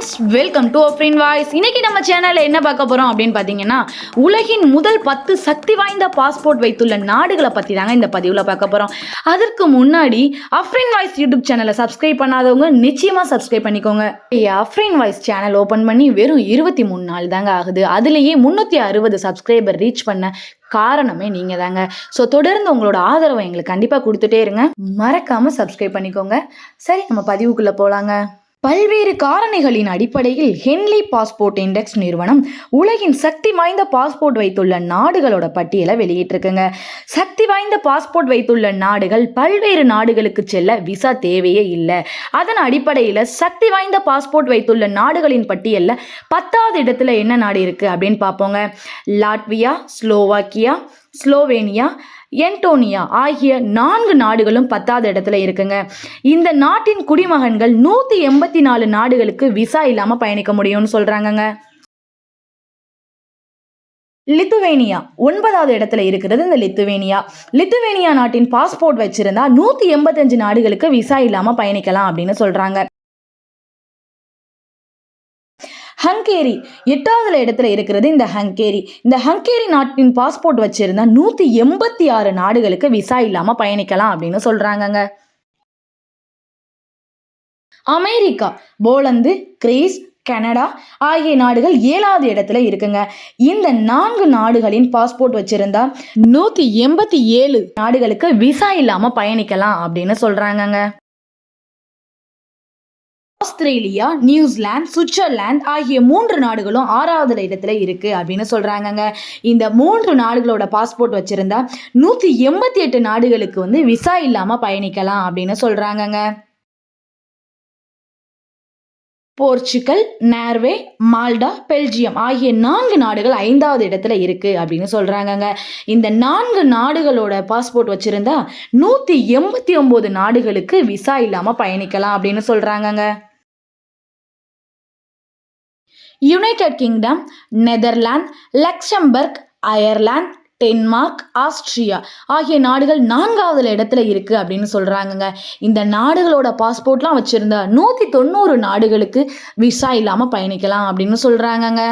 Friends welcome to Afrin voice இன்னைக்கு நம்ம சேனலில் என்ன பார்க்க போகிறோம் அப்படின்னு பார்த்தீங்கன்னா உலகின் முதல் பத்து சக்தி வாய்ந்த பாஸ்போர்ட் வைத்துள்ள நாடுகளை பற்றி தாங்க இந்த பதிவில் பார்க்க போகிறோம் அதற்கு முன்னாடி அஃப்ரின் வாய்ஸ் யூடியூப் சேனலை சப்ஸ்கிரைப் பண்ணாதவங்க நிச்சயமாக சப்ஸ்கிரைப் பண்ணிக்கோங்க. அஃப்ரின் வாய்ஸ் சேனல் ஓப்பன் பண்ணி வெறும் இருபத்தி மூணு நாள் தாங்க ஆகுது. அதுலேயே முந்நூற்றி அறுபது சப்ஸ்கிரைபர் ரீச் பண்ண காரணமே நீங்கள் தாங்க. ஸோ தொடர்ந்து உங்களோட ஆதரவை எங்களுக்கு கண்டிப்பாக கொடுத்துட்டே இருங்க. மறக்காமல் சப்ஸ்கிரைப் பண்ணிக்கோங்க. சரி நம்ம பதிவுக்குள்ளே போகலாங்க பல்வேறு காரணிகளின் அடிப்படையில் ஹென்லி பாஸ்போர்ட் இண்டெக்ஸ் நிறுவனம் உலகின் சக்தி வாய்ந்த பாஸ்போர்ட் வைத்துள்ள நாடுகளோட பட்டியலை வெளியிட்டிருக்குங்க. சக்தி வாய்ந்த பாஸ்போர்ட் வைத்துள்ள நாடுகள் பல்வேறு நாடுகளுக்கு செல்ல விசா தேவையே இல்லை. அதன் அடிப்படையில் சக்தி வாய்ந்த பாஸ்போர்ட் வைத்துள்ள நாடுகளின் பட்டியலில் பத்தாவது இடத்துல என்ன நாடு இருக்குது அப்படின்னு பார்ப்போங்க. லாட்வியா ஸ்லோவாக்கியா ஸ்லோவேனியா என்டோனியா ஆகிய நான்கு நாடுகளும் பத்தாவது இடத்துல இருக்குங்க. இந்த நாட்டின் குடிமகன்கள் நூற்றி எண்பத்தி நாலு நாடுகளுக்கு விசா இல்லாமல் பயணிக்க முடியும்னு சொல்கிறாங்கங்க லித்துவேனியா ஒன்பதாவது இடத்துல இருக்கிறது இந்த லித்துவேனியா. லித்துவேனியா நாட்டின் பாஸ்போர்ட் வச்சிருந்தா நூற்றி எண்பத்தஞ்சு நாடுகளுக்கு விசா இல்லாமல் பயணிக்கலாம் அப்படின்னு சொல்கிறாங்க ஹங்கேரி எட்டாவது இடத்துல இருக்கிறது இந்த ஹங்கேரி. இந்த ஹங்கேரி நாட்டின் பாஸ்போர்ட் வச்சிருந்தா நூற்றி எண்பத்தி ஆறு நாடுகளுக்கு விசா இல்லாமல் பயணிக்கலாம் அப்படின்னு சொல்கிறாங்கங்க அமெரிக்கா போலந்து கிரீஸ் கனடா ஆகிய நாடுகள் ஏழாவது இடத்துல இருக்குங்க. இந்த நான்கு நாடுகளின் பாஸ்போர்ட் வச்சிருந்தா நூற்றி எண்பத்தி ஏழு நாடுகளுக்கு விசா இல்லாமல் பயணிக்கலாம் அப்படின்னு சொல்கிறாங்கங்க ஆஸ்திரேலியா நியூசிலாந்து சுவிட்சர்லாந்து ஆகிய மூன்று நாடுகளும் ஆறாவது இடத்துல இருக்கு அப்படின்னு சொல்றாங்கங்க. இந்த மூன்று நாடுகளோட பாஸ்போர்ட் வச்சிருந்தா நூத்தி எண்பத்தி எட்டு நாடுகளுக்கு வந்து விசா இல்லாம பயணிக்கலாம் அப்படின்னு சொல்றாங்கங்க. போர்ச்சுகல் நார்வே மால்டா பெல்ஜியம் ஆகிய நான்கு நாடுகள் ஐந்தாவது இடத்துல இருக்கு அப்படின்னு சொல்றாங்கங்க. இந்த நான்கு நாடுகளோட பாஸ்போர்ட் வச்சிருந்தா நூத்தி எண்பத்தி ஒன்பது நாடுகளுக்கு விசா இல்லாம பயணிக்கலாம் அப்படின்னு சொல்றாங்கங்க. United Kingdom Netherlands Luxembourg Ireland Denmark Austria ஆகிய நாடுகள் நான்காவது இடத்துல இருக்குது அப்படின்னு சொல்கிறாங்கங்க இந்த நாடுகளோட பாஸ்போர்ட்லாம் வச்சுருந்தா நூற்றி தொண்ணூறு நாடுகளுக்கு விசா இல்லாமல் பயணிக்கலாம் அப்படின்னு சொல்கிறாங்கங்க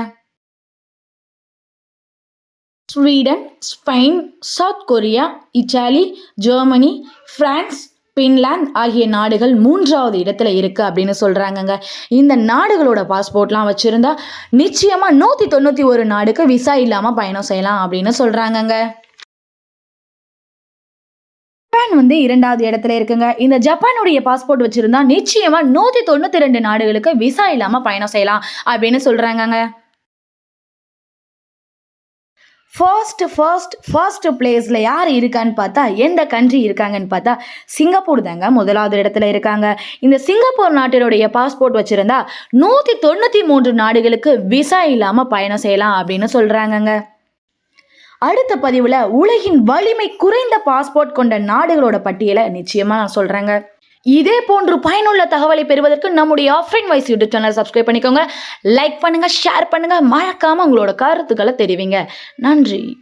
Sweden Spain South Korea Italy Germany France Finland ஆகிய நாடுகள் மூன்றாவது இடத்துல இருக்குது அப்படின்னு சொல்கிறாங்கங்க இந்த நாடுகளோட பாஸ்போர்ட்லாம் வச்சுருந்தா நிச்சயமாக நூற்றி தொண்ணூற்றி ஒரு நாடுக்கு விசா இல்லாமல் பயணம் செய்யலாம் அப்படின்னு சொல்கிறாங்கங்க ஜப்பான் வந்து இரண்டாவது இடத்துல இருக்குங்க. இந்த ஜப்பானுடைய பாஸ்போர்ட் வச்சிருந்தா நிச்சயமா நூத்தி தொண்ணூத்தி ரெண்டு நாடுகளுக்கு விசா இல்லாம பயணம் செய்யலாம் அப்படின்னு சொல்கிறாங்கங்க ஃபர்ஸ்ட் ஃபர்ஸ்ட் ஃபர்ஸ்ட் பிளேஸில் யார் இருக்கான்னு பார்த்தா எந்த கண்ட்ரி இருக்காங்கன்னு பார்த்தா சிங்கப்பூர் தாங்க முதலாவது இடத்துல இருக்காங்க. இந்த சிங்கப்பூர் நாட்டினுடைய பாஸ்போர்ட் வச்சுருந்தா நூற்றி தொண்ணூற்றி மூன்று நாடுகளுக்கு விசா இல்லாமல் பயணம் செய்யலாம் அப்படின்னு சொல்கிறாங்கங்க அடுத்த பதிவில் உலகின் வலிமை குறைந்த பாஸ்போர்ட் கொண்ட நாடுகளோட பட்டியலை நிச்சயமாக நான் சொல்கிறேங்க இதே போன்று பயனுள்ள தகவலை பெறுவதற்கு நம்முடைய Afrin voice YouTube channel subscribe பண்ணிக்கோங்க. லைக் பண்ணுங்கள் ஷேர் பண்ணுங்கள் மறக்காமல் உங்களோட கருத்துக்களை தெரிவிங்க. நன்றி.